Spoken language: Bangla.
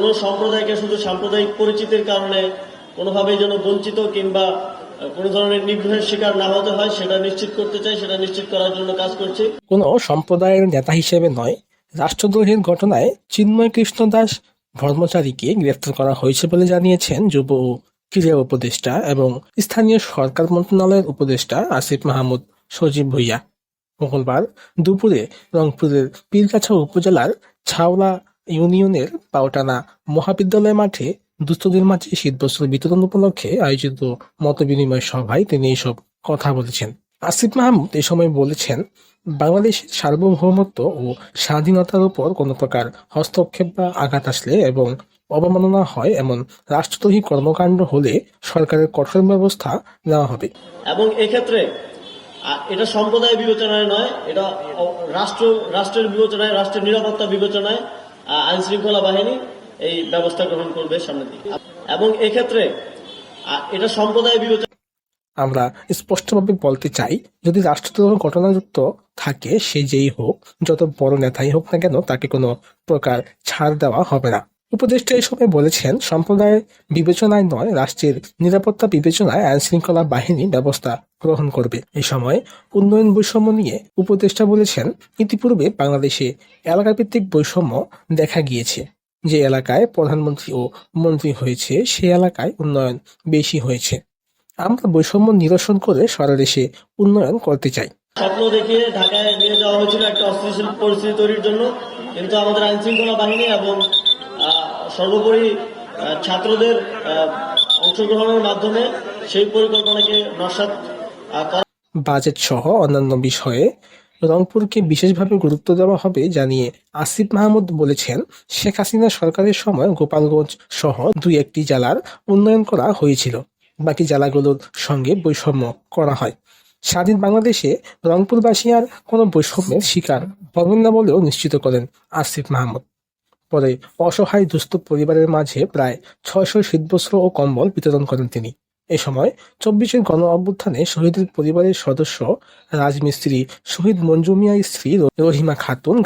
কোনো সম্প্রদায়কে শুধু সাম্প্রদায়িক পরিচিতির কারণে কোনোভাবেই যেন বঞ্চিত কিংবা কোনো ধরনের নিগ্রহের শিকার না হতে হয়, সেটা নিশ্চিত করতে চাই, সেটা নিশ্চিত করার জন্য কাজ করছি। কোনো সম্প্রদায়ের নেতা হিসেবে নয়, রাষ্ট্রদ্রোহের ঘটনায় চিন্ময় কৃষ্ণ দাস ধর্মচারীকে গ্রেফতার করা হয়েছে বলে জানিয়েছেন যুব ক্রীড়া উপদেষ্টা এবং স্থানীয় সরকার মন্ত্রণালয়ের উপদেষ্টা আসিফ মাহমুদ সজীব ভুইয়া। মঙ্গলবার দুপুরে রংপুরের পীরগাছা উপজেলার ছাওলা ইউনিয়নের পাওটানা মহাবিদ্যালয় মাঠে দুস্থদের মাঝে শীতবস্ত্র বিতরণ উপলক্ষে আয়োজিত মতবিনিময় সভায় তিনি এসব কথা বলেছেন। আসিফ মাহমুদ এ সময় বলেছেন, বাংলাদেশের সার্বভৌমত্ব ও স্বাধীনতার উপর কোনো প্রকার হস্তক্ষেপ বা আঘাত আসলে এবং অবমাননা হয় এমন রাষ্ট্রদ্রোহী কর্মকাণ্ড হলে সরকারের কঠোর ব্যবস্থা নেওয়া হবে। এবং এক্ষেত্রে এটা সম্প্রদায় বিবেচনায় নয়, এটা রাষ্ট্র, রাষ্ট্রের বিবেচনায়, রাষ্ট্রের নিরাপত্তা বিবেচনায় আইন শৃঙ্খলা বাহিনী এই ব্যবস্থা গ্রহণ করবে সামনে দিকে। এবং এক্ষেত্রে এটা সম্প্রদায় বিবেচনা আমরা স্পষ্টভাবে বলতে চাই, যদি রাষ্ট্রদ্রোহ ঘটনাযুক্ত থাকে, সে যেই হোক, যত বড় নেতাই হোক না কেন, তাকে কোনো প্রকার ছাড় দেওয়া হবে না। উপদেষ্টা এই সময় বলেছেন সম্প্রদায়ের বিবেচনায় নয়, রাষ্ট্রের নিরাপত্তা বিবেচনায় আইন শৃঙ্খলা বাহিনী ব্যবস্থা গ্রহণ করবে। এই সময় উন্নয়ন বৈষম্য নিয়ে উপদেষ্টা বলেছেন, ইতিপূর্বে বাংলাদেশে এলাকাভিত্তিক বৈষম্য দেখা গিয়েছে। যে এলাকায় প্রধানমন্ত্রী ও মন্ত্রী হয়েছে, সে এলাকায় উন্নয়ন বেশি হয়েছে। আমরা বৈষম্য নিরসন করে সারা দেশে উন্নয়ন করতে চাই। স্বপ্ন দেখিয়ে ঢাকায় নিয়ে যাওয়া হয়েছিল একটা অস্থিতিশীল পরিস্থিতি তৈরির জন্য। কিন্তু আমাদের আইন শৃঙ্খলা বাহিনী এবং সর্বোপরি ছাত্রদের অংশগ্রহণের মাধ্যমে সেই পরিকল্পনাকে নস্বাত বাজেট সহ অন্যান্য বিষয়ে রংপুরকে বিশেষভাবে গুরুত্ব দেওয়া হবে জানিয়ে আসিফ মাহমুদ বলেছেন, শেখ হাসিনা সরকারের সময় গোপালগঞ্জ সহ দুই একটি জেলার উন্নয়ন করা হয়েছিল। বাকি জেলাগুলোর সঙ্গে বৈষম্য করা হয়। স্বাধীন বাংলাদেশে রংপুরবাসী আর কোনো বৈষম্যের শিকার হবেন না বলেও নিশ্চিত করেন আসিফ মাহমুদ। পরে অসহায় দুস্থ পরিবারের মাঝে প্রায় ছয়শো শীতবস্ত্র ও কম্বল বিতরণ করেন তিনি। এ সময় চব্বিশের গণ অভ্যুত্থানে শহীদের পরিবারের সদস্য, রাজমিস্ত্রি শহীদ মঞ্জুমিয়া স্ত্রী রহিমা খাতুন